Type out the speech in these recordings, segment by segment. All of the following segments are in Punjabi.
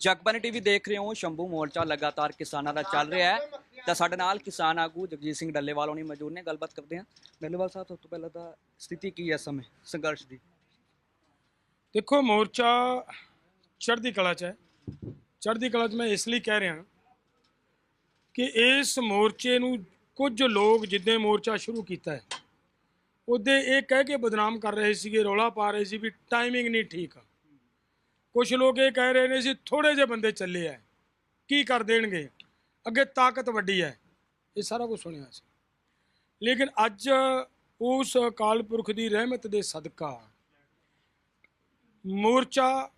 ਜਗਬਾਨੀ ਟੀਵੀ ਦੇਖ ਰਹੇ ਹੋ, ਸ਼ੰਭੂ ਮੋਰਚਾ ਲਗਾਤਾਰ ਕਿਸਾਨਾਂ ਦਾ ਚੱਲ ਰਿਹਾ ਹੈ। ਤਾਂ ਸਾਡੇ ਨਾਲ ਕਿਸਾਨ ਆਗੂ ਜਗਜੀਤ ਸਿੰਘ ਡੱਲੇਵਾਲ ਹੋਣੀ ਮੌਜੂਦ ਨੇ, ਗੱਲਬਾਤ ਕਰਦੇ ਹਾਂ। ਡੱਲੇਵਾਲ ਸਾਹਿਬ, ਸਭ ਤੋਂ ਪਹਿਲਾਂ ਤਾਂ ਸਥਿਤੀ ਕੀ ਹੈ ਇਸ ਸਮੇਂ, ਸੰਘਰਸ਼ ਦੀ? ਦੇਖੋ, ਮੋਰਚਾ ਚੜ੍ਹਦੀ ਕਲਾ 'ਚ ਹੈ। ਚੜ੍ਹਦੀ ਕਲਾ 'ਚ ਮੈਂ ਇਸ ਲਈ ਕਹਿ ਰਿਹਾ ਕਿ ਇਸ ਮੋਰਚੇ ਨੂੰ ਕੁਝ ਲੋਕ ਜਿੱਦੇ ਮੋਰਚਾ ਸ਼ੁਰੂ ਕੀਤਾ ਹੈ, ਉਹਦੇ ਇਹ ਕਹਿ ਕੇ ਬਦਨਾਮ ਕਰ ਰਹੇ ਸੀਗੇ, ਰੌਲਾ ਪਾ ਰਹੇ ਸੀ ਵੀ ਟਾਈਮਿੰਗ ਨਹੀਂ ਠੀਕ। ਆ ਕੁਝ ਲੋਕ ਇਹ ਕਹਿ ਰਹੇ ਨੇ ਸੀ ਥੋੜੇ ਜਿਹੇ ਬੰਦੇ ਚੱਲੇ ਆ। ਕੀ ਕਰ ਦੇਣਗੇ? ਅੱਗੇ ਤਾਕਤ ਵੱਡੀ ਹੈ। ਇਹ ਸਾਰਾ ਕੁਝ ਸੁਣਿਆ ਸੀ। ਲੇਕਿਨ ਅੱਜ ਉਸ ਅਕਾਲ ਪੁਰਖ ਦੀ ਰਹਿਮਤ ਦੇ ਸਦਕਾ ਮੋਰਚਾ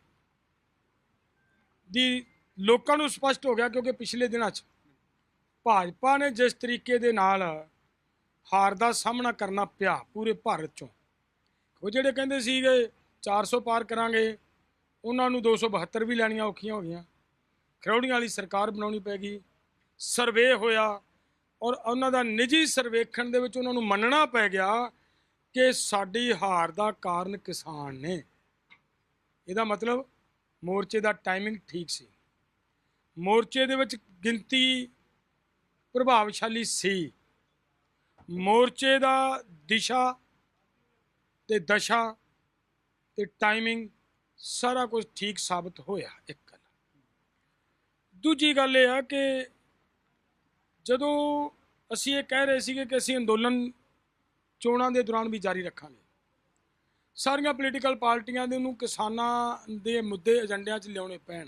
ਦੀ ਲੋਕਾਂ ਨੂੰ ਸਪਸ਼ਟ ਹੋ ਗਿਆ ਕਿਉਂਕਿ ਪਿਛਲੇ ਦਿਨਾਂ 'ਚ ਭਾਜਪਾ ਨੇ ਜਿਸ ਤਰੀਕੇ ਦੇ ਨਾਲ ਹਾਰ ਦਾ ਸਾਹਮਣਾ ਕਰਨਾ ਪਿਆ ਪੂਰੇ ਭਾਰਤ 'ਚੋਂ। ਉਹ ਜਿਹੜੇ ਕਹਿੰਦੇ ਸੀਗੇ 400 ਪਾਰ ਕਰਾਂਗੇ ਉਹਨਾਂ ਨੂੰ 272 ਵੀ ਲੈਣੀਆਂ ਔਖੀਆਂ ਹੋ ਗਈਆਂ। ਖਰੌੜੀਆਂ ਵਾਲੀ ਸਰਕਾਰ ਬਣਾਉਣੀ ਪੈ ਗਈ ਸਰਵੇ ਹੋਇਆ ਔਰ ਉਹਨਾਂ ਦਾ ਨਿੱਜੀ ਸਰਵੇਖਣ ਦੇ ਵਿੱਚ ਉਹਨਾਂ ਨੂੰ ਮੰਨਣਾ ਪੈ ਗਿਆ ਕਿ ਸਾਡੀ ਹਾਰ ਦਾ ਕਾਰਨ ਕਿਸਾਨ ਨੇ। ਇਹਦਾ ਮਤਲਬ ਮੋਰਚੇ ਦਾ ਟਾਈਮਿੰਗ ਠੀਕ ਸੀ। ਮੋਰਚੇ ਦੇ ਵਿੱਚ ਗਿਣਤੀ ਪ੍ਰਭਾਵਸ਼ਾਲੀ ਸੀ। ਮੋਰਚੇ ਦਾ ਦਿਸ਼ਾ ਤੇ ਦਸ਼ਾ ਤੇ ਟਾਈਮਿੰਗ ਸਾਰਾ ਕੁਝ ਠੀਕ ਸਾਬਤ ਹੋਇਆ ਇੱਕ ਗੱਲ। ਦੂਜੀ ਗੱਲ ਇਹ ਆ ਕਿ ਜਦੋਂ ਅਸੀਂ ਇਹ ਕਹਿ ਰਹੇ ਸੀਗੇ ਕਿ ਅਸੀਂ ਅੰਦੋਲਨ ਚੋਣਾਂ ਦੇ ਦੌਰਾਨ ਵੀ ਜਾਰੀ ਰੱਖਾਂਗੇ, ਸਾਰੀਆਂ ਪੋਲੀਟੀਕਲ ਪਾਰਟੀਆਂ ਦੇ ਨੂੰ ਕਿਸਾਨਾਂ ਦੇ ਮੁੱਦੇ ਏਜੰਡਿਆਂ 'ਚ ਲਿਆਉਣੇ ਪੈਣ।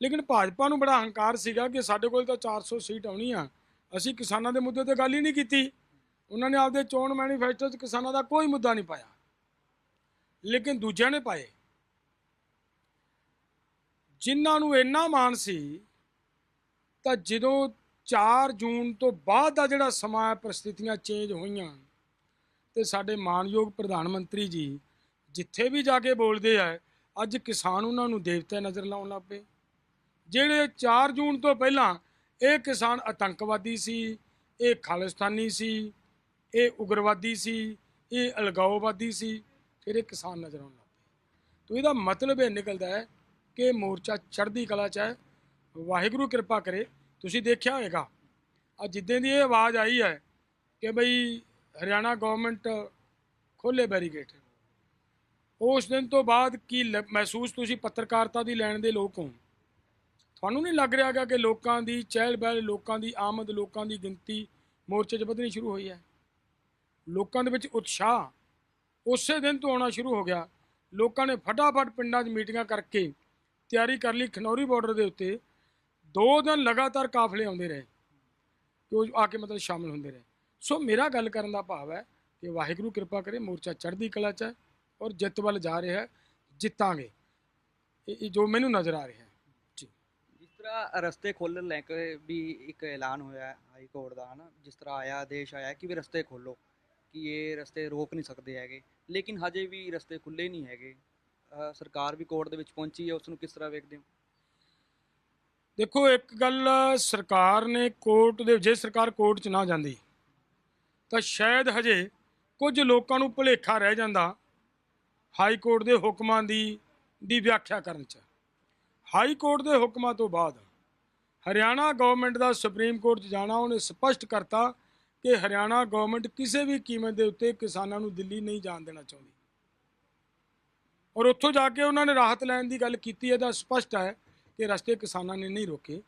ਲੇਕਿਨ ਭਾਜਪਾ ਨੂੰ ਬੜਾ ਹੰਕਾਰ ਸੀਗਾ ਕਿ ਸਾਡੇ ਕੋਲ ਤਾਂ 400 ਸੀਟ ਆਉਣੀ ਆ, ਅਸੀਂ ਕਿਸਾਨਾਂ ਦੇ ਮੁੱਦੇ ਤੇ ਗੱਲ ਹੀ ਨਹੀਂ ਕੀਤੀ। ਉਹਨਾਂ ਨੇ ਆਪਦੇ ਚੋਣ ਮੈਨੀਫੈਸਟੋ 'ਚ ਕਿਸਾਨਾਂ ਦਾ ਕੋਈ ਮੁੱਦਾ ਨਹੀਂ ਪਾਇਆ। ਲੇਕਿਨ ਦੂਜਿਆਂ ਨੇ ਪਾਏ। ਜਿਨ੍ਹਾਂ ਨੂੰ ਇੰਨਾ ਮਾਣ ਸੀ, ਤਾਂ ਜਦੋਂ 4 ਜੂਨ ਤੋਂ ਬਾਅਦ ਦਾ ਜਿਹੜਾ ਸਮਾਂ ਹੈ, ਪ੍ਰਸਥਿਤੀਆਂ ਚੇਂਜ ਹੋਈਆਂ, ਤੇ ਸਾਡੇ ਮਾਨਯੋਗ ਪ੍ਰਧਾਨ ਮੰਤਰੀ ਜੀ ਜਿੱਥੇ ਵੀ ਜਾ ਕੇ ਬੋਲਦੇ ਆ, ਅੱਜ ਕਿਸਾਨ ਉਹਨਾਂ ਨੂੰ ਦੇਵਤੇ ਨਜ਼ਰ ਲਾਉਣ ਲੱਗ ਪਏ। ਜਿਹੜੇ 4 ਜੂਨ ਤੋਂ ਪਹਿਲਾਂ ਇਹ ਕਿਸਾਨ ਆਤੰਕਵਾਦੀ ਸੀ, ਇਹ ਖਾਲਿਸਤਾਨੀ ਸੀ, ਇਹ ਉਗਰਵਾਦੀ ਸੀ, ਇਹ ਅਲਗਾਓਵਾਦੀ ਸੀ ਫਿਰ ਇਹ ਕਿਸਾਨ ਨਜ਼ਰ ਆਉਣ ਲੱਗ ਪਏ। ਤੋ ਇਹਦਾ ਮਤਲਬ ਇਹ ਨਿਕਲਦਾ ਹੈ ਕਿ ਮੋਰਚਾ ਚੜ੍ਹਦੀ ਕਲਾ ਚ ਹੈ। ਵਾਹਿਗੁਰੂ ਕਿਰਪਾ ਕਰੇ। ਤੁਸੀਂ ਦੇਖਿਆ ਹੋਵੇਗਾ ਆ ਜਿੱਦਾਂ ਦੀ ਇਹ ਆਵਾਜ਼ ਆਈ ਹੈ ਕਿ ਬਈ ਹਰਿਆਣਾ ਗਵਰਨਮੈਂਟ ਖੋਲੇ ਬੈਰੀਗੇਟ ਉਸ ਦਿਨ ਤੋਂ ਬਾਅਦ ਕੀ ਲ- ਮਹਿਸੂਸ ਤੁਸੀਂ ਪੱਤਰਕਾਰਤਾ ਦੀ ਲੈਣ ਦੇ ਲੋਕ ਹੋ? ਤੁਹਾਨੂੰ ਨਹੀਂ ਲੱਗ ਰਿਹਾਗਾ ਕਿ ਲੋਕਾਂ ਦੀ ਚਹਿਲ ਬਹਿਲ ਲੋਕਾਂ ਦੀ ਆਮਦ, ਲੋਕਾਂ ਦੀ ਗਿਣਤੀ ਮੋਰਚੇ 'ਚ ਵਧਣੀ ਸ਼ੁਰੂ ਹੋਈ ਹੈ? ਲੋਕਾਂ ਦੇ ਵਿੱਚ ਉਤਸ਼ਾਹ ਉਸੇ ਦਿਨ ਤੋਂ ਆਉਣਾ ਸ਼ੁਰੂ ਹੋ ਗਿਆ। ਲੋਕਾਂ ਨੇ ਫਟਾਫਟ ਪਿੰਡਾਂ 'ਚ ਮੀਟਿੰਗਾਂ ਕਰਕੇ ਤਿਆਰੀ ਕਰ ਲਈ ਖਨੌਰੀ ਬਾਰਡਰ ਦੇ ਉੱਤੇ। ਦੋ ਦਿਨ ਲਗਾਤਾਰ ਕਾਫਲੇ ਆਉਂਦੇ ਰਹੇ ਕਿ ਉਹ ਆ ਕੇ ਮਤਲਬ ਸ਼ਾਮਲ ਹੁੰਦੇ ਰਹੇ। ਸੋ ਮੇਰਾ ਗੱਲ ਕਰਨ ਦਾ ਭਾਵ ਹੈ ਕਿ ਵਾਹਿਗੁਰੂ ਕਿਰਪਾ ਕਰੇ, ਮੋਰਚਾ ਚੜ੍ਹਦੀ ਕਲਾ 'ਚ ਹੈ ਔਰ ਜਿੱਤ ਵੱਲ ਜਾ ਰਿਹਾ ਹੈ, ਜਿੱਤਾਂਗੇ। ਇਹ ਜੋ ਮੈਨੂੰ ਨਜ਼ਰ ਆ ਰਿਹਾ ਹੈ। ਜੀ। ਜਿਸ ਤਰ੍ਹਾਂ ਰਸਤੇ ਖੋਲਣ ਲੈ ਕੇ ਵੀ ਇੱਕ ਐਲਾਨ ਹੋਇਆ ਹਾਈ ਕੋਰਟ ਦਾ, ਹਨਾ? ਜਿਸ ਤਰ੍ਹਾਂ ਆਇਆ, ਆਦੇਸ਼ ਆਇਆ ਕਿ ਵੀ ਰਸਤੇ ਖੋਲੋ ਕਿ ਇਹ ਰਸਤੇ ਰੋਕ ਨਹੀਂ ਸਕਦੇ ਹੈਗੇ। ਲੇਕਿਨ ਹਜੇ ਵੀ ਰਸਤੇ ਖੁੱਲੇ ਨਹੀਂ ਹੈਗੇ। ਸਰਕਾਰ ਵੀ ਕੋਰਟ ਦੇ ਵਿੱਚ ਪਹੁੰਚੀ ਹੈ ਉਸ ਨੂੰ ਕਿਸ ਤਰ੍ਹਾਂ ਵੇਖਦੇ ਹੋ? ਦੇਖੋ, ਇੱਕ ਗੱਲ ਸਰਕਾਰ ਨੇ ਕੋਰਟ ਦੇ, ਜੇ ਸਰਕਾਰ ਕੋਰਟ 'ਚ ਨਾ ਜਾਂਦੀ, ਤਾਂ ਸ਼ਾਇਦ ਹਜੇ ਕੁਝ ਲੋਕਾਂ ਨੂੰ ਭੁਲੇਖਾ ਰਹਿ ਜਾਂਦਾ ਹਾਈ ਕੋਰਟ ਦੇ ਹੁਕਮਾਂ ਦੀ ਦੀ ਵਿਆਖਿਆ ਕਰਨ 'ਚ। ਹਾਈ ਕੋਰਟ ਦੇ ਹੁਕਮਾਂ ਤੋਂ ਬਾਅਦ ਹਰਿਆਣਾ ਗਵਰਨਮੈਂਟ ਦਾ ਸੁਪਰੀਮ ਕੋਰਟ 'ਚ ਜਾਣਾ, ਉਹਨੇ ਸਪਸ਼ਟ ਕਰਤਾ ਕਿ ਹਰਿਆਣਾ ਗਵਰਨਮੈਂਟ ਕਿਸੇ ਵੀ ਕੀਮਤ ਦੇ ਉੱਤੇ ਕਿਸਾਨਾਂ ਨੂੰ ਦਿੱਲੀ ਨਹੀਂ ਜਾਣ ਦੇਣਾ ਚਾਹੁੰਦੀ। ਔਰ ਉੱਥੋਂ ਜਾ ਕੇ ਉਹਨਾਂ ਨੇ ਰਾਹਤ ਲੈਣ ਦੀ ਗੱਲ ਕੀਤੀ ਹੈ, ਤਾਂ ਸਪਸ਼ਟ ਹੈ ਕਿ ਰਸਤੇ ਕਿਸਾਨਾਂ ਨੇ ਨਹੀਂ ਰੋਕੇ।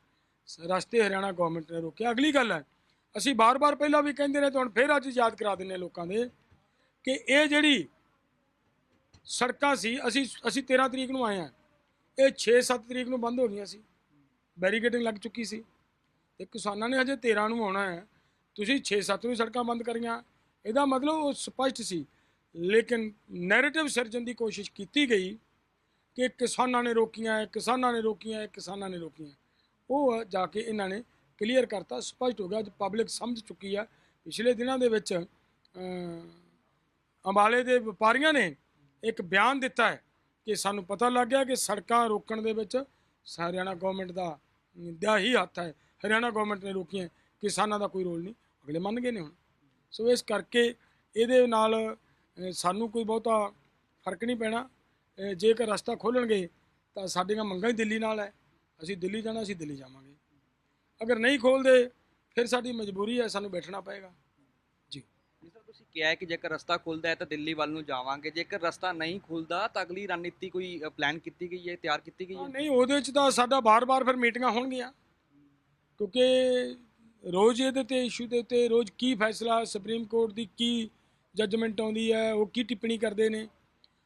ਸ- ਰਸਤੇ ਹਰਿਆਣਾ ਗਵਰਨਮੈਂਟ ਨੇ ਰੋਕੇ। ਅਗਲੀ ਗੱਲ ਹੈ, ਅਸੀਂ ਬਾਰ-ਬਾਰ ਪਹਿਲਾਂ ਵੀ ਕਹਿੰਦੇ ਰਹੇ ਤਾਂ ਹੁਣ ਫੇਰ ਅੱਜ ਯਾਦ ਕਰਾ ਦਿੰਦੇ ਹਾਂ ਲੋਕਾਂ ਦੇ, ਕਿ ਇਹ ਜਿਹੜੀ ਸੜਕਾਂ ਸੀ, ਅਸੀਂ ਅਸੀਂ 13 ਤਰੀਕ ਨੂੰ ਆਏ ਆ ਇਹ 6-7 ਤਰੀਕ ਨੂੰ ਬੰਦ ਹੋ ਗਈਆਂ ਸੀ। ਬੈਰੀਕੇਡਿੰਗ ਲੱਗ ਚੁੱਕੀ ਸੀ। ਤੇ ਕਿਸਾਨਾਂ ਨੇ ਹਜੇ 13 ਨੂੰ ਆਉਣਾ ਹੈ। ਤੁਸੀਂ 6-7 ਨੂੰ ਸੜਕਾਂ ਬੰਦ ਕਰੀਆਂ। ਇਹਦਾ ਮਤਲਬ ਉਹ ਸਪਸ਼ਟ ਸੀ। ਲੇਕਿਨ ਨੈਰੇਟਿਵ ਸਿਰਜਣ ਦੀ ਕੋਸ਼ਿਸ਼ ਕੀਤੀ ਗਈ ਕਿ ਕਿਸਾਨਾਂ ਨੇ ਰੋਕੀਆਂ ਹੈ ਕਿਸਾਨਾਂ ਨੇ ਰੋਕੀਆਂ ਹੈ ਕਿਸਾਨਾਂ ਨੇ ਰੋਕੀਆਂ। ਉਹ ਜਾ ਕੇ ਇਹਨਾਂ ਨੇ ਕਲੀਅਰ ਕਰਤਾ, ਸਪਸ਼ਟ ਹੋ ਗਿਆ। ਅੱਜ ਪਬਲਿਕ ਸਮਝ ਚੁੱਕੀ ਆ। ਪਿਛਲੇ ਦਿਨਾਂ ਦੇ ਵਿੱਚ ਅੰਬਾਲੇ ਦੇ ਵਪਾਰੀਆਂ ਨੇ ਇੱਕ ਬਿਆਨ ਦਿੱਤਾ ਹੈ ਕਿ ਸਾਨੂੰ ਪਤਾ ਲੱਗ ਗਿਆ ਕਿ ਸੜਕਾਂ ਰੋਕਣ ਦੇ ਵਿੱਚ ਹਰਿਆਣਾ ਗਵਰਨਮੈਂਟ ਦਾ ਦਾ ਹੀ ਹੱਥ ਹੈ। ਹਰਿਆਣਾ ਗਵਰਨਮੈਂਟ ਨੇ ਰੋਕੀਆਂ। ਕਿਸਾਨਾਂ ਦਾ ਕੋਈ ਰੋਲ ਨਹੀਂ ਅਗਲੇ ਮੰਨ ਗਏ ਨੇ ਹੁਣ। ਸੋ ਇਸ ਕਰਕੇ ਇਹਦੇ ਨਾਲ ਸਾਨੂੰ ਕੋਈ ਬਹੁਤਾ ਫ਼ਰਕ ਨਹੀਂ ਪੈਣਾ। ਜੇਕਰ ਰਸਤਾ ਖੋਲਣਗੇ ਤਾਂ ਸਾਡੀਆਂ ਮੰਗਾਂ ਹੀ ਦਿੱਲੀ ਨਾਲ ਹੈ। ਅਸੀਂ ਦਿੱਲੀ ਜਾਣਾ ਅਸੀਂ ਦਿੱਲੀ ਜਾਵਾਂਗੇ। ਅਗਰ ਨਹੀਂ ਖੋਲਦੇ ਫਿਰ ਸਾਡੀ ਮਜਬੂਰੀ ਹੈ ਸਾਨੂੰ ਬੈਠਣਾ ਪਏਗਾ। ਜੀ। ਤਰ੍ਹਾਂ ਤੁਸੀਂ ਕਿਹਾ ਹੈ ਕਿ ਜੇਕਰ ਰਸਤਾ ਖੁੱਲਦਾ ਹੈ ਤਾਂ ਦਿੱਲੀ ਵੱਲ ਨੂੰ ਜਾਵਾਂਗੇ। ਜੇਕਰ ਰਸਤਾ ਨਹੀਂ ਖੁੱਲਦਾ ਤਾਂ ਅਗਲੀ ਰਣਨੀਤੀ ਕੋਈ ਪਲਾਨ ਕੀਤੀ ਗਈ ਹੈ ਤਿਆਰ ਕੀਤੀ ਗਈ ਹਾਂ, ਨਹੀਂ ਉਹਦੇ ਚ ਤਾਂ ਸਾਡਾ ਬਾਰ-ਬਾਰ ਫਿਰ ਮੀਟਿੰਗਾਂ ਹੋਣਗੀਆਂ। ਕਿਉਂਕਿ ਰੋਜ਼ ਇਹਦੇ ਤੇ ਇਸ਼ੂ ਦੇ ਉੱਤੇ ਰੋਜ਼ ਕੀ ਫੈਸਲਾ ਸੁਪਰੀਮ ਕੋਰਟ ਦੀ ਕੀ ਜੱਜਮੈਂਟ ਆਉਂਦੀ ਹੈ ਉਹ ਕੀ ਟਿੱਪਣੀ ਕਰਦੇ ਨੇ।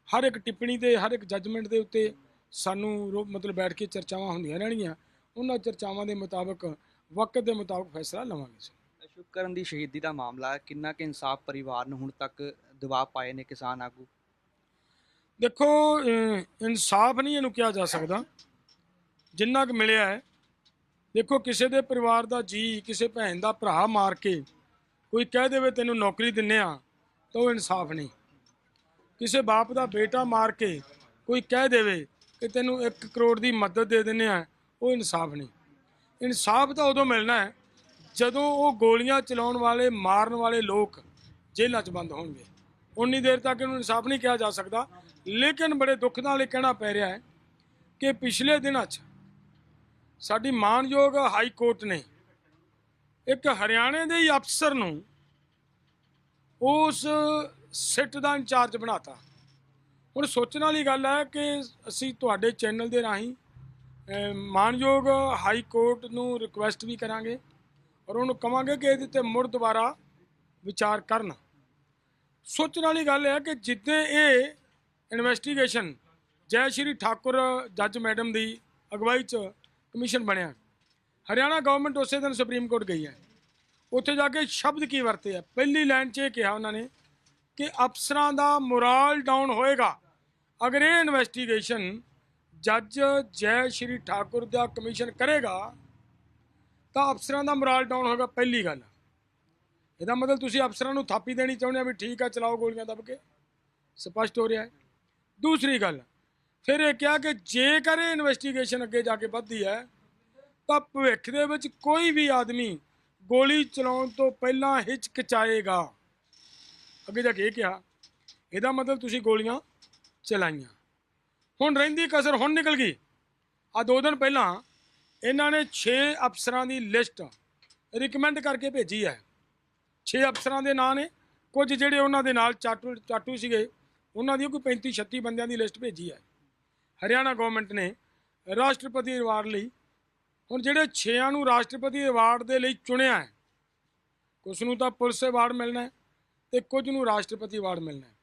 ਹਰ ਇੱਕ ਟਿੱਪਣੀ ਤੇ ਹਰ ਇੱਕ ਜੱਜਮੈਂਟ ਦੇ ਉੱਤੇ ਸਾਨੂੰ ਰੋ- ਮਤਲਬ ਬੈਠ ਕੇ ਚਰਚਾਵਾਂ ਹੁੰਦੀਆਂ ਰਹਿਣਗੀਆਂ। ਉਹਨਾਂ ਚਰਚਾਵਾਂ ਦੇ ਮੁਤਾਬਕ ਵਕਤ ਦੇ ਮੁਤਾਬਕ ਫੈਸਲਾ ਲਵਾਂਗੇ ਅਸੀਂ। ਸ਼ੁਕਰਨ ਦੀ ਸ਼ਹੀਦੀ ਦਾ ਮਾਮਲਾ ਕਿੰਨਾ ਕਿ ਇਨਸਾਫ ਪਰਿਵਾਰ ਨੂੰ ਹੁਣ ਤੱਕ ਦਬਾਅ ਪਾਏ ਨੇ ਕਿਸਾਨ ਆਗੂ? ਦੇਖੋ ਇਨਸਾਫ ਨਹੀਂ ਇਹਨੂੰ ਕਿਹਾ ਜਾ ਸਕਦਾ। ਜਿੰਨਾ ਕੁ ਮਿਲਿਆ ਹੈ ਦੇਖੋ, ਕਿਸੇ ਦੇ ਪਰਿਵਾਰ ਦਾ ਜੀ, ਕਿਸੇ ਭੈਣ ਦਾ ਭਰਾ ਮਾਰ ਕੇ ਕੋਈ ਕਹਿ ਦੇਵੇ ਤੈਨੂੰ ਨੌਕਰੀ ਦਿੰਨੇ ਆ, ਤਾਂ ਉਹ ਇਨਸਾਫ ਨਹੀਂ। ਕਿਸੇ ਬਾਪ ਦਾ ਬੇਟਾ ਮਾਰ ਕੇ ਕੋਈ ਕਹਿ ਦੇਵੇ ਕਿ ਤੈਨੂੰ 1 ਕਰੋੜ ਦੀ ਮਦਦ ਦੇ ਦਿੰਨੇ ਆ, ਉਹ ਇਨਸਾਫ ਨਹੀਂ। ਇਨਸਾਫ ਤਾਂ ਉਦੋਂ ਮਿਲਣਾ ਹੈ ਜਦੋਂ ਉਹ ਗੋਲੀਆਂ ਚਲਾਉਣ ਵਾਲੇ, ਮਾਰਨ ਵਾਲੇ ਲੋਕ ਜੇਲ੍ਹਾਂ 'ਚ ਬੰਦ ਹੋਣਗੇ। ਉਨੀ ਦੇਰ ਤੱਕ ਇਹਨੂੰ ਇਨਸਾਫ ਨਹੀਂ ਕਿਹਾ ਜਾ ਸਕਦਾ। ਲੇਕਿਨ ਬੜੇ ਦੁੱਖ ਨਾਲ ਇਹ ਕਹਿਣਾ ਪੈ ਰਿਹਾ ਹੈ ਕਿ ਪਿਛਲੇ ਦਿਨਾਂ 'ਚ ਸਾਡੀ ਮਾਨਯੋਗ ਹਾਈ ਕੋਰਟ ਨੇ ਇੱਕ ਹਰਿਆਣੇ ਦੇ ਹੀ ਅਫਸਰ ਨੂੰ ਉਸ ਸਿੱਟ ਦਾ ਇੰਚਾਰਜ ਬਣਾਤਾ। ਹੁਣ ਸੋਚਣ ਵਾਲੀ ਗੱਲ ਹੈ ਕਿ ਅਸੀਂ ਤੁਹਾਡੇ ਚੈਨਲ ਦੇ ਰਾਹੀਂ ਮਾਨਯੋਗ ਹਾਈ ਕੋਰਟ ਨੂੰ ਰਿਕੁਐਸਟ ਵੀ ਕਰਾਂਗੇ ਔਰ ਉਹਨੂੰ ਕਵਾਂਗੇ ਕਿ ਇਹਦੇ ਤੇ ਮੁੜ ਦੁਬਾਰਾ ਵਿਚਾਰ ਕਰਨ। ਸੋਚਣ ਵਾਲੀ ਗੱਲ ਹੈ ਕਿ ਜਿੱਦਾਂ ਇਹ ਇਨਵੈਸਟੀਗੇਸ਼ਨ ਜੈ ਸ਼੍ਰੀ ਠਾਕੁਰ ਜੱਜ ਮੈਡਮ ਦੀ ਅਗਵਾਈ 'ਚ ਕਮਿਸ਼ਨ ਬਣਿਆ। ਹਰਿਆਣਾ ਗਵਰਨਮੈਂਟ ਉਸੇ ਦਿਨ ਸੁਪਰੀਮ ਕੋਰਟ ਗਈ ਹੈ। ਉੱਥੇ ਜਾ ਕੇ ਸ਼ਬਦ ਕੀ ਵਰਤੇ ਆ? ਪਹਿਲੀ ਲਾਈਨ 'ਚ ਇਹ ਕਿਹਾ ਉਹਨਾਂ ਨੇ ਕਿ ਅਫਸਰਾਂ ਦਾ ਮੋਰਲ ਡਾਊਨ ਹੋਏਗਾ। ਅਗਰ ਇਹ ਇਨਵੈਸਟੀਗੇਸ਼ਨ ਜੱਜ ਜੈ ਸ਼੍ਰੀ ਠਾਕੁਰ ਦਾ ਕਮਿਸ਼ਨ ਕਰੇਗਾ, ਤਾਂ ਅਫਸਰਾਂ ਦਾ ਮੋਰਲ ਡਾਊਨ ਹੋਏਗਾ ਪਹਿਲੀ ਗੱਲ। ਇਹਦਾ ਮਤਲਬ ਤੁਸੀਂ ਅਫਸਰਾਂ ਨੂੰ ਥਾਪੀ ਦੇਣੀ ਚਾਹੁੰਦੇ ਆ ਵੀ ਠੀਕ ਆ, ਚਲਾਓ ਗੋਲੀਆਂ ਦੱਬ ਕੇ। ਸਪਸ਼ਟ ਹੋ ਰਿਹਾ ਹੈ। ਦੂਸਰੀ ਗੱਲ ਫਿਰ ਇਹ ਕਿਹਾ ਕਿ ਜੇਕਰ ਇਹ ਇਨਵੈਸਟੀਗੇਸ਼ਨ ਅੱਗੇ ਜਾ ਕੇ ਵੱਧਦੀ ਹੈ, ਤਾਂ ਭਵਿੱਖ ਦੇ ਵਿੱਚ ਕੋਈ ਵੀ ਆਦਮੀ ਗੋਲੀ ਚਲਾਉਣ ਤੋਂ ਪਹਿਲਾਂ ਹਿਚਕਿਚਾਏਗਾ। ਅੱਗੇ ਜਾ ਕੇ ਇਹ ਕਿਹਾ, ਇਹਦਾ ਮਤਲਬ ਤੁਸੀਂ ਗੋਲੀਆਂ ਚਲਾਈਆਂ। ਹੁਣ ਰਹਿੰਦੀ ਕਸਰ ਹੁਣ ਨਿਕਲ ਗਈ। ਆ ਦੋ ਦਿਨ ਪਹਿਲਾਂ ਇਹਨਾਂ ਨੇ 6 ਅਫਸਰਾਂ ਦੀ ਲਿਸਟ ਰਿਕਮੈਂਡ ਕਰਕੇ ਭੇਜੀ ਹੈ। 6 ਅਫਸਰਾਂ ਦੇ ਨਾਂ ਨੇ, ਕੁਝ ਜਿਹੜੇ ਉਹਨਾਂ ਦੇ ਨਾਲ ਚਾਟੂ ਚਾਟੂ ਸੀਗੇ, ਉਹਨਾਂ ਦੀ ਕੋਈ 35 36 ਬੰਦਿਆਂ ਦੀ ਲਿਸਟ ਭੇਜੀ ਹੈ। ਹਰਿਆਣਾ ਗਵਰਨਮੈਂਟ ਨੇ ਰਾਸ਼ਟਰਪਤੀ ਅਵਾਰਡ ਲਈ ਹੁਣ ਜਿਹੜੇ 6ਾਂ ਨੂੰ ਰਾਸ਼ਟਰਪਤੀ ਅਵਾਰਡ ਦੇ ਲਈ ਚੁਣਿਆ ਹੈ ਕੁਝ ਨੂੰ ਤਾਂ ਪੁਲਿਸ ਅਵਾਰਡ ਮਿਲਣਾ ਹੈ ਤੇ ਕੁਝ ਨੂੰ ਰਾਸ਼ਟਰਪਤੀ ਅਵਾਰਡ ਮਿਲਣਾ ਹੈ।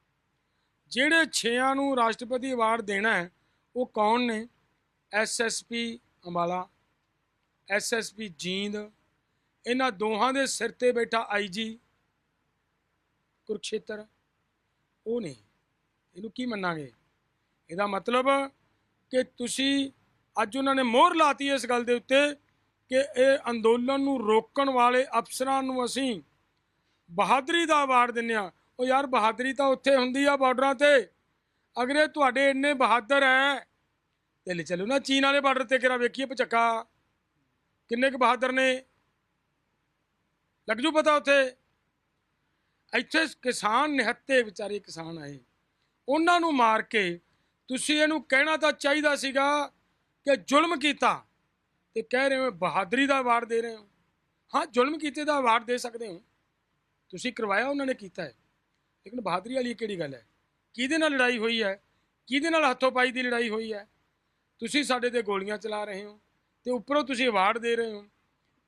ਜਿਹੜੇ 6ਾਂ ਨੂੰ ਰਾਸ਼ਟਰਪਤੀ ਅਵਾਰਡ ਦੇਣਾ ਹੈ, ਉਹ ਕੌਣ ਨੇ? ਐਸਐਸਪੀ ਅੰਬਾਲਾ ਐਸਐਸਪੀ ਜੀਂਦ, ਇਹਨਾਂ ਦੋਹਾਂ ਦੇ ਸਿਰ ਤੇ ਬੈਠਾ ਆਈਜੀ ਕੁਰਕਸ਼ੇਤਰ, ਉਹ ਨੇ। ਇਹਨੂੰ ਕੀ ਮੰਨਾਂਗੇ? ਇਹਦਾ ਮਤਲਬ ਕਿ ਤੁਸੀਂ ਅੱਜ ਉਹਨਾਂ ਨੇ ਮੋਹਰ ਲਾਤੀ ਇਸ ਗੱਲ ਦੇ ਉੱਤੇ ਕਿ ਇਹ ਅੰਦੋਲਨ ਨੂੰ ਰੋਕਣ ਵਾਲੇ ਅਫਸਰਾਂ ਨੂੰ ਅਸੀਂ ਬਹਾਦਰੀ ਦਾ ਅਵਾਰਡ ਦਿੰਨੇ ਆ ਉਹ ਯਾਰ ਬਹਾਦਰੀ ਤਾਂ ਉੱਥੇ ਹੁੰਦੀ ਆ ਬਾਰਡਰਾਂ ਤੇ। ਅਗਰ ਇਹ ਤੁਹਾਡੇ ਇੰਨੇ ਬਹਾਦਰ ਹੈ ਤੇ ਲੈ ਚਲੋ ਨਾ ਚੀਨ ਵਾਲੇ ਬਾਰਡਰ ਤੇ ਕਿਹੜਾ ਵੇਖੀਏ ਪਚੱਕਾ। ਕਿੰਨੇ ਕੁ ਬਹਾਦਰ ਨੇ? ਲੱਗ ਜੂ ਪਤਾ ਉੱਥੇ। ਇੱਥੇ ਕਿਸਾਨ ਨਿਹੱਤੇ ਵਿਚਾਰੇ ਕਿਸਾਨ ਆਏ। ਉਹਨਾਂ ਨੂੰ ਮਾਰ ਕੇ ਤੁਸੀਂ ਇਹਨੂੰ ਕਹਿਣਾ ਤਾਂ ਚਾਹੀਦਾ ਸੀਗਾ ਕਿ ਜ਼ੁਲਮ ਕੀਤਾ ਤੇ ਕਹਿ ਰਹੇ ਹੋ ਬਹਾਦਰੀ ਦਾ ਅਵਾਰਡ ਦੇ ਰਹੇ ਹੋ। ਹਾਂ, ਜ਼ੁਲਮ ਕੀਤੇ ਦਾ ਅਵਾਰਡ ਦੇ ਸਕਦੇ ਹੋ। ਤੁਸੀਂ ਕਰਵਾਇਆ ਉਹਨਾਂ ਨੇ ਕੀਤਾ ਹੈ। ਲੇਕਿਨ ਬਹਾਦਰੀ ਵਾਲੀ ਕਿਹੜੀ ਗੱਲ ਹੈ? ਕਿਹਦੇ ਨਾਲ ਲੜਾਈ ਹੋਈ ਹੈ? ਕਿਹਦੇ ਨਾਲ ਹੱਥੋਂ ਪਾਈ ਦੀ ਲੜਾਈ ਹੋਈ ਹੈ? ਤੁਸੀਂ ਸਾਡੇ ਤੇ ਗੋਲੀਆਂ ਚਲਾ ਰਹੇ ਹੋ ਤੇ ਉੱਪਰੋਂ ਤੁਸੀਂ ਅਵਾਰਡ ਦੇ ਰਹੇ ਹੋ।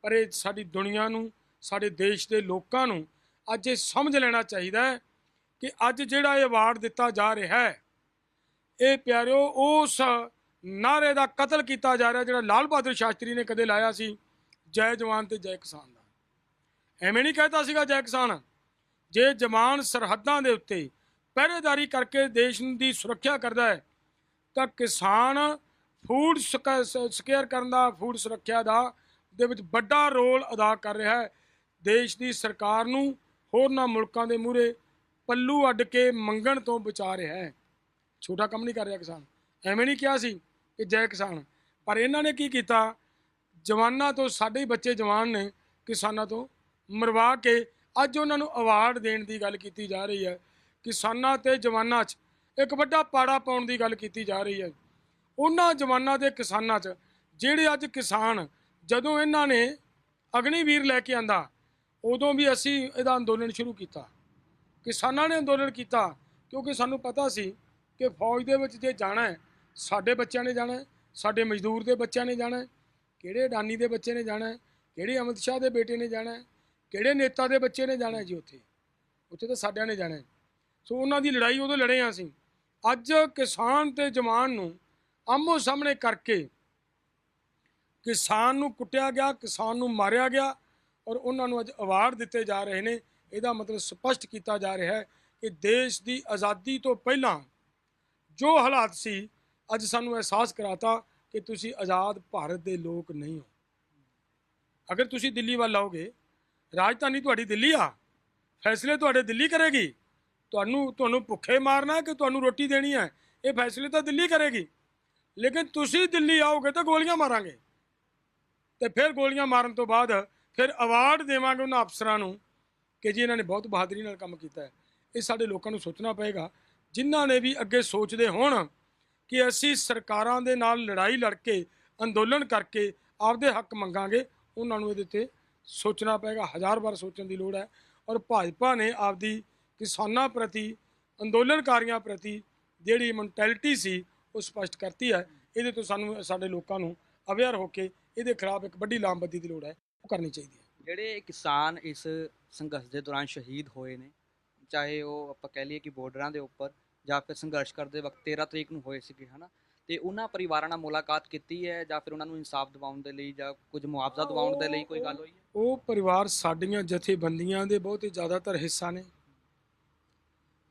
ਪਰ ਇਹ ਸਾਡੀ ਦੁਨੀਆ ਨੂੰ, ਸਾਡੇ ਦੇਸ਼ ਦੇ ਲੋਕਾਂ ਨੂੰ ਅੱਜ ਇਹ ਸਮਝ ਲੈਣਾ ਚਾਹੀਦਾ ਹੈ ਕਿ ਅੱਜ ਜਿਹੜਾ ਇਹ ਅਵਾਰਡ ਦਿੱਤਾ ਜਾ ਰਿਹਾ ਹੈ ਇਹ ਪਿਆਰਿਓ, ਉਸ ਨਾਰੇ ਦਾ ਕਤਲ ਕੀਤਾ ਜਾ ਰਿਹਾ ਜਿਹੜਾ ਲਾਲ ਬਹਾਦਰ ਸ਼ਾਸਤਰੀ ਨੇ ਕਦੇ ਲਾਇਆ ਸੀ, ਜੈ ਜਵਾਨ ਤੇ ਜੈ ਕਿਸਾਨ ਦਾ। ਐਵੇਂ ਨਹੀਂ ਕਹਿਤਾ ਸੀਗਾ ਜੈ ਕਿਸਾਨ। ਜੇ ਜਵਾਨ ਸਰਹੱਦਾਂ ਦੇ ਉੱਤੇ ਪਹਿਰੇਦਾਰੀ ਕਰਕੇ ਦੇਸ਼ ਦੀ ਸੁਰੱਖਿਆ ਕਰਦਾ ਹੈ, ਤਾਂ ਕਿਸਾਨ ਫੂਡ ਸਕੇਅਰ ਕਰਨ ਦਾ, ਫੂਡ ਸੁਰੱਖਿਆ ਦਾ ਦੇ ਵਿੱਚ ਵੱਡਾ ਰੋਲ ਅਦਾ ਕਰ ਰਿਹਾ ਹੈ। ਦੇਸ਼ ਦੀ ਸਰਕਾਰ ਨੂੰ ਹੋਰਨਾਂ ਮੁਲਕਾਂ ਦੇ ਮੂਹਰੇ ਪੱਲੂ ਅੱਡ ਕੇ ਮੰਗਣ ਤੋਂ ਬਚਾ ਰਿਹਾ ਹੈ। ਛੋਟਾ ਕੰਮ ਨਹੀਂ ਕਰ ਰਿਹਾ ਕਿਸਾਨ। ਐਵੇਂ ਨਹੀਂ ਕਿਹਾ ਸੀ ਕਿ ਜੈ ਕਿਸਾਨ। ਪਰ ਇਹਨਾਂ ਨੇ ਕੀ ਕੀਤਾ? ਜਵਾਨਾਂ ਤੋਂ ਸਾਡੇ ਹੀ ਬੱਚੇ ਜਵਾਨ ਨੇ, ਕਿਸਾਨਾਂ ਤੋਂ ਮਰਵਾ ਕੇ ਅੱਜ ਉਹਨਾਂ ਨੂੰ ਅਵਾਰਡ ਦੇਣ ਦੀ ਗੱਲ ਕੀਤੀ ਜਾ ਰਹੀ ਹੈ। ਕਿਸਾਨਾਂ ਤੇ ਜਵਾਨਾਂ 'ਚ ਇੱਕ ਵੱਡਾ ਪਾੜਾ ਪਾਉਣ ਦੀ ਗੱਲ ਕੀਤੀ ਜਾ ਰਹੀ ਹੈ। ਉਹਨਾਂ ਜਵਾਨਾਂ ਦੇ ਕਿਸਾਨਾਂ 'ਚ ਜਿਹੜੇ ਅੱਜ ਕਿਸਾਨ ਜਦੋਂ ਇਹਨਾਂ ਨੇ ਅਗਨੀਵੀਰ ਲੈ ਕੇ ਆਂਦਾ, ਉਦੋਂ ਵੀ ਅਸੀਂ ਇਹਦਾ ਅੰਦੋਲਨ ਸ਼ੁਰੂ ਕੀਤਾ। ਕਿਸਾਨਾਂ ਨੇ ਅੰਦੋਲਨ ਕੀਤਾ ਕਿਉਂਕਿ ਸਾਨੂੰ ਪਤਾ ਸੀ ਕਿ ਫੌਜ ਦੇ ਵਿੱਚ ਜੇ ਜਾਣਾ ਹੈ, ਸਾਡੇ ਬੱਚਿਆਂ ਨੇ ਜਾਣਾ ਹੈ, ਸਾਡੇ ਮਜ਼ਦੂਰ ਦੇ ਬੱਚਿਆਂ ਨੇ ਜਾਣਾ ਹੈ, ਕਿਹੜੇ ਅਡਾਨੀ ਦੇ ਬੱਚੇ ਨੇ ਜਾਣਾ ਹੈ, ਕਿਹੜੇ ਅਮਿਤ ਸ਼ਾਹ ਦੇ ਬੇਟੇ ਨੇ ਜਾਣਾ ਹੈ, ਕਿਹੜੇ ਨੇਤਾ ਦੇ ਬੱਚੇ ਨੇ ਜਾਣਾ ਜੀ ਉੱਥੇ ਉੱਥੇ ਤਾਂ ਸਾਡਿਆਂ ਨੇ ਜਾਣਾ ਸੋ ਉਹਨਾਂ ਦੀ ਲੜਾਈ ਉਦੋਂ ਲੜੇ ਹਾਂ ਅਸੀਂ ਅੱਜ ਕਿਸਾਨ ਤੇ ਜਵਾਨ ਨੂੰ ਆਮੋ ਸਾਹਮਣੇ ਕਰਕੇ ਕਿਸਾਨ ਨੂੰ ਕੁੱਟਿਆ ਗਿਆ, ਕਿਸਾਨ ਨੂੰ ਮਾਰਿਆ ਗਿਆ ਔਰ ਉਹਨਾਂ ਨੂੰ ਅੱਜ ਅਵਾਰਡ ਦਿੱਤੇ ਜਾ ਰਹੇ ਨੇ। ਇਹਦਾ ਮਤਲਬ ਸਪਸ਼ਟ ਕੀਤਾ ਜਾ ਰਿਹਾ ਹੈ ਕਿ ਦੇਸ਼ ਦੀ ਆਜ਼ਾਦੀ ਤੋਂ ਪਹਿਲਾਂ ਜੋ ਹਾਲਾਤ ਸੀ, ਅੱਜ ਸਾਨੂੰ ਅਹਿਸਾਸ ਕਰਾਤਾ ਕਿ ਤੁਸੀਂ ਆਜ਼ਾਦ ਭਾਰਤ ਦੇ ਲੋਕ ਨਹੀਂ ਹੋ। ਅਗਰ ਤੁਸੀਂ ਦਿੱਲੀ ਵੱਲ ਆਓਗੇ, ਰਾਜਧਾਨੀ ਤੁਹਾਡੀ ਦਿੱਲੀ ਆ, ਫੈਸਲੇ ਤੁਹਾਡੇ ਦਿੱਲੀ ਕਰੇਗੀ। ਤੁਹਾਨੂੰ ਤੁਹਾਨੂੰ ਭੁੱਖੇ ਮਾਰਨਾ ਕਿ ਤੁਹਾਨੂੰ ਰੋਟੀ ਦੇਣੀ ਹੈ, ਇਹ ਫੈਸਲੇ ਤਾਂ ਦਿੱਲੀ ਕਰੇਗੀ। ਲੇਕਿਨ ਤੁਸੀਂ ਦਿੱਲੀ ਆਓਗੇ ਤਾਂ ਗੋਲੀਆਂ ਮਾਰਾਂਗੇ। ਤੇ ਫਿਰ ਗੋਲੀਆਂ ਮਾਰਨ ਤੋਂ ਬਾਅਦ ਫਿਰ ਅਵਾਰਡ ਦੇਵਾਂਗੇ ਉਹਨਾਂ ਅਫਸਰਾਂ ਨੂੰ ਕਿ ਜੀ ਇਹਨਾਂ ਨੇ ਬਹੁਤ ਬਹਾਦਰੀ ਨਾਲ ਕੰਮ ਕੀਤਾ ਹੈ। ਇਹ ਸਾਡੇ ਲੋਕਾਂ ਨੂੰ ਸੋਚਣਾ ਪਏਗਾ ਜਿਨ੍ਹਾਂ ਨੇ ਵੀ ਅੱਗੇ ਸੋਚਦੇ ਹੋਣ ਕਿ ਅਸੀਂ ਸਰਕਾਰਾਂ ਦੇ ਨਾਲ ਲੜਾਈ ਲੜ ਕੇ, ਅੰਦੋਲਨ ਕਰਕੇ ਆਪਦੇ ਹੱਕ ਮੰਗਾਂਗੇ, ਉਹਨਾਂ ਨੂੰ ਇਹਦੇ ਤੇ ਸੋਚਣਾ ਪਏਗਾ। ਹਜ਼ਾਰ ਵਾਰ ਸੋਚਣ ਦੀ ਲੋੜ ਹੈ। ਔਰ ਭਾਜਪਾ ਨੇ ਆਪਦੀ ਕਿਸਾਨਾਂ ਪ੍ਰਤੀ, ਅੰਦੋਲਨਕਾਰੀਆਂ ਪ੍ਰਤੀ ਜਿਹੜੀ ਮੈਂਟੈਲਿਟੀ ਸੀ, ਉਹ ਸਪਸ਼ਟ ਕਰਤੀ ਹੈ। ਇਹਦੇ ਤੋਂ ਸਾਨੂੰ, ਸਾਡੇ ਲੋਕਾਂ ਨੂੰ ਅਵੇਅਰ ਹੋ ਕੇ ਇਹਦੇ ਖਿਲਾਫ ਇੱਕ ਵੱਡੀ ਲਾਮਬੱਦੀ ਦੀ ਲੋੜ ਹੈ। ਉਹ ਕਰਨੀ ਚਾਹੀਦੀ ਹੈ। ਜਿਹੜੇ ਕਿਸਾਨ ਇਸ ਸੰਘਰਸ਼ ਦੇ ਦੌਰਾਨ ਸ਼ਹੀਦ ਹੋਏ ਨੇ ਚਾਹੇ ਉਹ ਆਪਾਂ ਕਹਿ ਲਈਏ ਕਿ ਬਾਰਡਰਾਂ ਦੇ ਉੱਪਰ ਜਾਂ ਫਿਰ ਸੰਘਰਸ਼ ਕਰਦੇ ਵਕਤ 13 ਤਰੀਕ ਨੂੰ ਹੋਏ ਸੀਗੇ ਹਨਾ? ਤੇ ਉਹਨਾਂ ਪਰਿਵਾਰਾਂ ਨਾਲ ਮੁਲਾਕਾਤ ਕੀਤੀ ਹੈ ਜਾਂ ਫਿਰ ਉਹਨਾਂ ਨੂੰ ਇਨਸਾਫ ਦਿਵਾਉਣ ਦੇ ਲਈ ਜਾਂ ਕੁਝ ਮੁਆਵਜ਼ਾ ਦਿਵਾਉਣ ਦੇ ਲਈ ਕੋਈ ਗੱਲ ਹੋਈ ਹੈ? ਉਹ ਪਰਿਵਾਰ ਸਾਡੀਆਂ ਜਥੇਬੰਦੀਆਂ ਦੇ ਬਹੁਤ ਹੀ ਜ਼ਿਆਦਾਤਰ ਹਿੱਸਾ ਨੇ।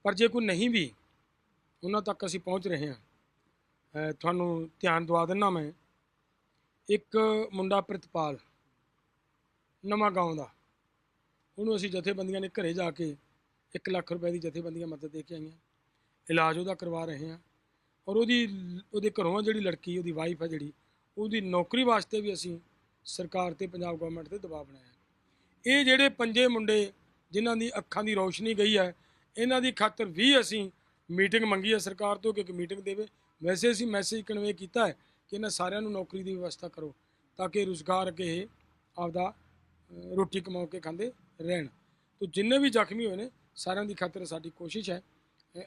ਪਰ ਜੇ ਕੋਈ ਨਹੀਂ ਵੀ ਉਹਨਾਂ ਤੱਕ ਅਸੀਂ ਪਹੁੰਚ ਰਹੇ ਹਾਂ। ਤੁਹਾਨੂੰ ਧਿਆਨ ਦਵਾ ਦਿੰਨਾ ਮੈਂ। ਇੱਕ ਮੁੰਡਾ ਪ੍ਰਿਤਪਾਲ ਨਵਾਂ ਗਾਉਂ ਦਾ। ਉਹਨੂੰ ਅਸੀਂ ਜਥੇਬੰਦੀਆਂ ਨੇ ਘਰੇ ਜਾ ਕੇ 1 ਲੱਖ ਰੁਪਏ ਦੀ ਜਥੇਬੰਦੀਆਂ ਮਦਦ ਦੇ ਕੇ ਆਈਆਂ। ਇਲਾਜ ਉਹਦਾ ਕਰਵਾ ਰਹੇ ਹਾਂ। ਔਰ ਉਹਦੀ, ਉਹਦੇ ਘਰੋਂ ਜਿਹੜੀ ਲੜਕੀ, ਉਹਦੀ ਵਾਈਫ ਹੈ ਜਿਹੜੀ, ਉਹਦੀ ਨੌਕਰੀ ਵਾਸਤੇ ਵੀ ਅਸੀਂ ਸਰਕਾਰ ਤੇ, ਪੰਜਾਬ ਗਵਰਨਮੈਂਟ ਤੇ ਦਬਾਅ ਬਣਾਇਆ। ਇਹ ਜਿਹੜੇ ਪੰਜੇ ਮੁੰਡੇ ਜਿਨ੍ਹਾਂ ਦੀ ਅੱਖਾਂ ਦੀ ਰੌਸ਼ਨੀ ਗਈ ਹੈ, ਇਹਨਾਂ ਦੀ ਖਾਤਰ ਵੀ ਅਸੀਂ ਮੀਟਿੰਗ ਮੰਗੀ ਹੈ ਸਰਕਾਰ ਤੋਂ ਕਿ ਇੱਕ ਮੀਟਿੰਗ ਦੇਵੇ। ਵੈਸੇ ਅਸੀਂ ਮੈਸੇਜ ਕਨਵੇ ਕੀਤਾ ਹੈ ਕਿ ਇਹਨਾਂ ਸਾਰਿਆਂ ਨੂੰ ਨੌਕਰੀ ਦੀ ਵਿਵਸਥਾ ਕਰੋ, ਤਾਂ ਕਿ ਰੁਜ਼ਗਾਰ ਅੱਗੇ ਇਹ ਆਪਦਾ ਰੋਟੀ ਕਮਾ ਕੇ ਖਾਂਦੇ ਰਹਿਣ। ਤੋਂ ਜਿੰਨੇ ਵੀ ਜ਼ਖਮੀ ਹੋਏ ਨੇ ਸਾਰਿਆਂ ਦੀ ਖਾਤਰ ਸਾਡੀ ਕੋਸ਼ਿਸ਼ ਹੈ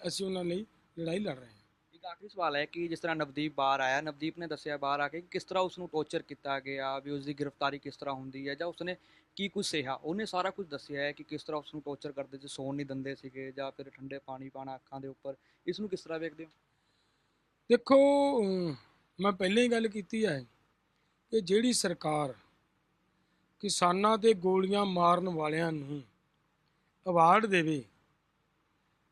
ਅਸੀਂ ਉਹਨਾਂ ਲਈ ਲੜਾਈ ਲੜ ਰਹੇ ਹਾਂ। ਇੱਕ ਆਖਰੀ ਸਵਾਲ ਹੈ ਕਿ ਜਿਸ ਤਰ੍ਹਾਂ ਨਵਦੀਪ ਬਾਹਰ ਆਇਆ ਨਵਦੀਪ ਨੇ ਦੱਸਿਆ ਬਾਹਰ ਆ ਕੇ ਕਿ ਕਿਸ ਤਰ੍ਹਾਂ ਉਸ ਨੂੰ ਟੌਰਚਰ ਕੀਤਾ ਗਿਆ ਵੀ ਉਸ ਦੀ ਗ੍ਰਿਫਤਾਰੀ ਕਿਸ ਤਰ੍ਹਾਂ ਹੁੰਦੀ ਹੈ ਜਾਂ ਉਸਨੇ ਕੀ ਕੁਝ ਸਿਹਾ ਉਹਨੇ ਸਾਰਾ ਕੁਝ ਦੱਸਿਆ ਹੈ ਕਿ ਕਿਸ ਤਰ੍ਹਾਂ ਉਸ ਨੂੰ ਟੌਰਚਰ ਕਰਦੇ ਸੀ ਸੌਣ ਨਹੀਂ ਦਿੰਦੇ ਸੀਗੇ ਜਾਂ ਫਿਰ ਠੰਡੇ ਪਾਣੀ ਪਾਣਾ ਅੱਖਾਂ ਦੇ ਉੱਪਰ। ਇਸ ਨੂੰ ਕਿਸ ਤਰ੍ਹਾਂ ਵੇਖਦੇ ਹੋ? ਦੇਖੋ ਮੈਂ ਪਹਿਲਾਂ ਹੀ ਗੱਲ ਕੀਤੀ ਹੈ ਕਿ ਜਿਹੜੀ ਸਰਕਾਰ ਕਿਸਾਨਾਂ ਤੇ ਗੋਲੀਆਂ ਮਾਰਨ ਵਾਲਿਆਂ ਨੂੰ ਅਵਾਰਡ ਦੇਵੇ,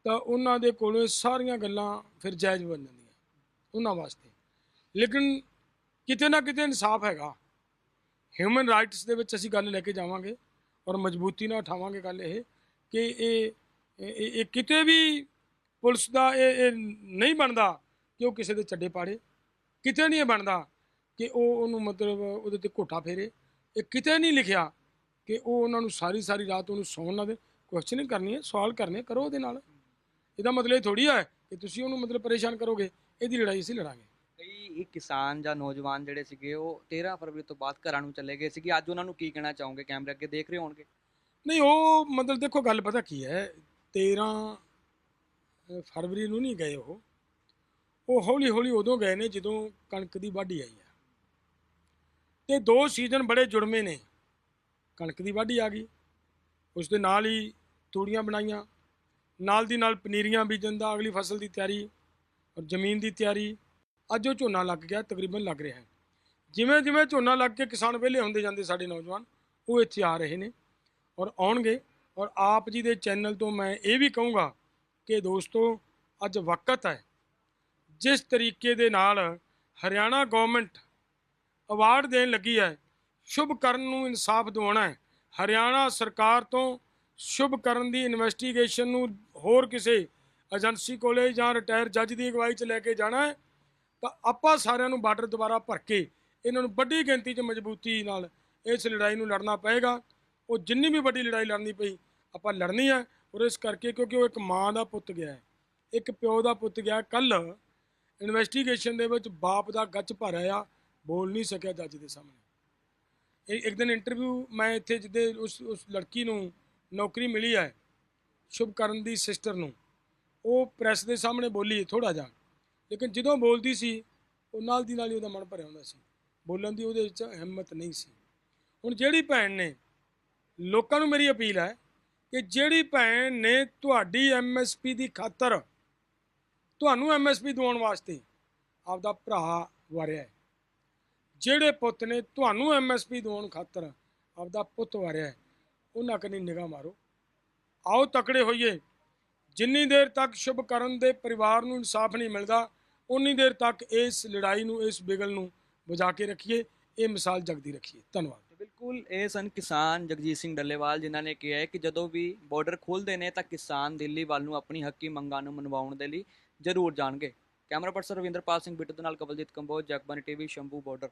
ਤਾਂ ਉਹਨਾਂ ਦੇ ਕੋਲੋਂ ਇਹ ਸਾਰੀਆਂ ਗੱਲਾਂ ਫਿਰ ਜਾਇਜ਼ ਬਣ ਜਾਂਦੀਆਂ ਉਹਨਾਂ ਵਾਸਤੇ। ਲੇਕਿਨ ਕਿਤੇ ਨਾ ਕਿਤੇ ਇਨਸਾਫ ਹੈਗਾ। ਹਿਊਮਨ ਰਾਈਟਸ ਦੇ ਵਿੱਚ ਅਸੀਂ ਗੱਲ ਲੈ ਕੇ ਜਾਵਾਂਗੇ ਔਰ ਮਜ਼ਬੂਤੀ ਨਾਲ ਉਠਾਵਾਂਗੇ ਗੱਲ ਇਹ ਕਿ ਇਹ ਇਹ ਕਿਤੇ ਵੀ ਪੁਲਿਸ ਦਾ ਇਹ ਨਹੀਂ ਬਣਦਾ ਕਿ ਉਹ ਕਿਸੇ ਦੇ ਚੱਡੇ ਪਾੜੇ। ਕਿਤੇ ਨਹੀਂ ਇਹ ਬਣਦਾ ਕਿ ਉਹ ਉਹਨੂੰ ਮਤਲਬ ਉਹਦੇ ਤੇ ਘੋਟਾ ਫੇਰੇ। ਇਹ ਕਿਤੇ ਨਹੀਂ ਲਿਖਿਆ ਕਿ ਉਹ ਉਹਨਾਂ ਨੂੰ ਸਾਰੀ ਸਾਰੀ ਰਾਤ ਉਹਨੂੰ ਸੌਣ ਨਾ ਦੇ ਕੁਐਸਚਨਿੰਗ ਕਰਨੀ ਹੈ ਸਵਾਲ ਕਰਨੇ ਕਰੋ ਉਹਦੇ ਨਾਲ। ਇਹਦਾ ਮਤਲਬ ਇਹ ਥੋੜੀ ਹੈ ਕਿ ਤੁਸੀਂ ਉਹਨੂੰ ਮਤਲਬ ਪਰੇਸ਼ਾਨ ਕਰੋਗੇ ਇਹਦੀ ਲੜਾਈ ਅਸੀਂ ਲੜਾਂਗੇ। ਕਈ ਕਿਸਾਨ ਜਾਂ ਨੌਜਵਾਨ ਜਿਹੜੇ ਸੀਗੇ ਉਹ 13 ਫਰਵਰੀ ਤੋਂ ਬਾਅਦ ਘਰਾਂ ਨੂੰ ਚਲੇ ਗਏ ਸੀਗੇ। ਅੱਜ ਉਹਨਾਂ ਨੂੰ ਕੀ ਕਹਿਣਾ ਚਾਹੋਗੇ? ਕੈਮਰੇ ਅੱਗੇ ਦੇਖ ਰਹੇ ਹੋਣਗੇ। ਨਹੀਂ ਉਹ ਮਤਲਬ ਦੇਖੋ ਗੱਲ ਪਤਾ ਕੀ ਹੈ 13 ਫਰਵਰੀ ਨੂੰ ਨਹੀਂ ਗਏ ਉਹ। ਉਹ ਹੌਲੀ ਹੌਲੀ ਉਦੋਂ ਗਏ ਨੇ ਜਦੋਂ ਕਣਕ ਦੀ ਵਾਢੀ ਆਈ ਹੈ। ਤੇ ਦੋ ਸੀਜ਼ਨ ਬੜੇ ਜੁੜਵੇਂ ਨੇ। ਕਣਕ ਦੀ ਵਾਢੀ ਆ ਗਈ। ਉਸ ਦੇ ਨਾਲ ਹੀ ਤੂੜੀਆਂ ਬਣਾਈਆਂ। ਨਾਲ ਦੀ ਨਾਲ ਪਨੀਰੀਆਂ ਬੀਜਣ ਦਾ ਅਗਲੀ ਫਸਲ ਦੀ ਤਿਆਰੀ ਔਰ ਜ਼ਮੀਨ ਦੀ ਤਿਆਰੀ। ਅੱਜ ਉਹ ਝੋਨਾ ਲੱਗ ਗਿਆ, ਤਕਰੀਬਨ ਲੱਗ ਰਿਹਾ ਹੈ। ਜਿਵੇਂ ਜਿਵੇਂ ਝੋਨਾ ਲੱਗ ਕੇ ਕਿਸਾਨ ਵਿਹਲੇ ਹੁੰਦੇ ਜਾਂਦੇ ਸਾਡੇ ਨੌਜਵਾਨ, ਉਹ ਇੱਥੇ ਆ ਰਹੇ ਨੇ ਔਰ ਆਉਣਗੇ। ਔਰ ਆਪ ਜੀ ਦੇ ਚੈਨਲ ਤੋਂ ਮੈਂ ਇਹ ਵੀ ਕਹੂੰਗਾ ਕਿ ਦੋਸਤੋ, ਅੱਜ ਵਕਤ ਹੈ। ਜਿਸ ਤਰੀਕੇ ਦੇ ਨਾਲ ਹਰਿਆਣਾ ਗਵਰਨਮੈਂਟ ਅਵਾਰਡ ਦੇਣ ਲੱਗੀ ਹੈ, ਸ਼ੁਭ ਕਰਨ ਨੂੰ ਇਨਸਾਫ ਦਿਵਾਉਣਾ ਹੈ। ਹਰਿਆਣਾ ਸਰਕਾਰ ਤੋਂ ਸ਼ੁਭ ਕਰਨ ਦੀ ਇਨਵੈਸਟੀਗੇਸ਼ਨ ਨੂੰ ਹੋਰ ਕਿਸੇ ਏਜੰਸੀ ਕੋਲੇ ਜਾਂ ਰਿਟਾਇਰ ਜੱਜ ਦੀ ਅਗਵਾਈ 'ਚ ਲੈ ਕੇ ਜਾਣਾ ਹੈ, ਤਾਂ ਆਪਾਂ ਸਾਰਿਆਂ ਨੂੰ ਬਾਰਡਰ ਦੁਬਾਰਾ ਭਰ ਕੇ ਇਹਨਾਂ ਨੂੰ ਵੱਡੀ ਗਿਣਤੀ 'ਚ ਮਜ਼ਬੂਤੀ ਨਾਲ ਇਸ ਲੜਾਈ ਨੂੰ ਲੜਨਾ ਪਏਗਾ। ਉਹ ਜਿੰਨੀ ਵੀ ਵੱਡੀ ਲੜਾਈ ਲੜਨੀ ਪਈ, ਆਪਾਂ ਲੜਨੀ ਹੈ ਔਰ ਇਸ ਕਰਕੇ ਕਿਉਂਕਿ ਉਹ ਇੱਕ ਮਾਂ ਦਾ ਪੁੱਤ ਗਿਆ ਹੈ, ਇੱਕ ਪਿਓ ਦਾ ਪੁੱਤ ਗਿਆ। ਕੱਲ ਇਨਵੈਸਟੀਗੇਸ਼ਨ ਦੇ ਵਿੱਚ ਬਾਪ ਦਾ ਗੱਚ ਭਰਿਆ ਆ, ਬੋਲ ਨਹੀਂ ਸਕਿਆ ਜੱਜ ਦੇ ਸਾਹਮਣੇ। ਇੱਕ ਦਿਨ ਇੰਟਰਵਿਊ ਮੈਂ ਇੱਥੇ ਜਿੱਦੇ ਉਸ ਉਸ ਲੜਕੀ ਨੂੰ ਨੌਕਰੀ ਮਿਲੀ ਹੈ ਸ਼ੁਭਕਰਨ ਦੀ ਸਿਸਟਰ ਨੂੰ, ਉਹ ਪ੍ਰੈਸ ਦੇ ਸਾਹਮਣੇ ਬੋਲੀ ਥੋੜਾ ਜਿਹਾ, ਲੇਕਿਨ ਜਦੋਂ ਬੋਲਦੀ ਸੀ, ਉਹ ਨਾਲ ਦੀ ਨਾਲ ਹੀ ਉਹਦਾ ਮਨ ਭਰਿਆ ਹੁੰਦਾ ਸੀ, ਬੋਲਣ ਦੀ ਉਹਦੇ ਵਿੱਚ ਹਿੰਮਤ ਨਹੀਂ ਸੀ। ਹੁਣ ਜਿਹੜੀ ਭੈਣ ਨੇ, ਲੋਕਾਂ ਨੂੰ ਮੇਰੀ ਅਪੀਲ ਹੈ ਕਿ ਜਿਹੜੀ ਭੈਣ ਨੇ ਤੁਹਾਡੀ ਐਮਐਸਪੀ ਦੀ ਖਾਤਰ, ਤੁਹਾਨੂੰ ਐਮਐਸਪੀ ਦਿਵਾਉਣ ਵਾਸਤੇ ਆਪਦਾ ਭਰਾ ਵਾਰਿਆ ਹੈ। ਜਿਹੜੇ ਪੁੱਤ ਨੇ ਤੁਹਾਨੂੰ ਐਮਐਸਪੀ ਦਿਵਾਉਣ ਖਾਤਰ ਆਪਦਾ ਪੁੱਤ ਵਾਰਿਆ ਉਹਨਾਂ ਕਨੀ ਨਿਗਾਹ ਮਾਰੋ। ਆਓ ਤਕੜੇ ਹੋਈਏ। ਜਿੰਨੀ ਦੇਰ ਤੱਕ ਸ਼ੁਭਕਰਨ ਦੇ ਪਰਿਵਾਰ ਨੂੰ ਇਨਸਾਫ ਨਹੀਂ ਮਿਲਦਾ ਉਨੀ ਦੇਰ ਤੱਕ ਇਸ ਲੜਾਈ ਨੂੰ, ਇਸ ਬਿਗਲ ਨੂੰ ਬੁਝਾ ਕੇ ਰੱਖੀਏ। ਇਹ ਮਿਸਾਲ ਜਗਦੀ ਰੱਖੀਏ। ਧੰਨਵਾਦ। ਬਿਲਕੁਲ, ਇਹ ਸਨ ਕਿਸਾਨ ਜਗਜੀਤ ਸਿੰਘ ਡੱਲੇਵਾਲ, ਜਿਨ੍ਹਾਂ ਨੇ ਕਿਹਾ ਹੈ ਕਿ ਜਦੋਂ ਵੀ ਬਾਰਡਰ ਖੋਲ੍ਹਦੇ ਨੇ ਤਾਂ ਕਿਸਾਨ ਦਿੱਲੀ ਵੱਲ ਨੂੰ ਆਪਣੀ ਹੱਕੀ ਮੰਗਾਂ ਨੂੰ ਮਨਵਾਉਣ ਦੇ ਲਈ ਜ਼ਰੂਰ ਜਾਣਗੇ। ਕੈਮਰਾ ਪਰਸਨ ਰਵਿੰਦਰਪਾਲ ਸਿੰਘ ਬਿੱਟੂ ਦੇ ਨਾਲ ਕਵਲਜੀਤ ਕੰਬੋਜ ਜਗਬਾਨੀ ਟੀਵੀ ਸ਼ੰਭੂ ਬਾਰਡਰ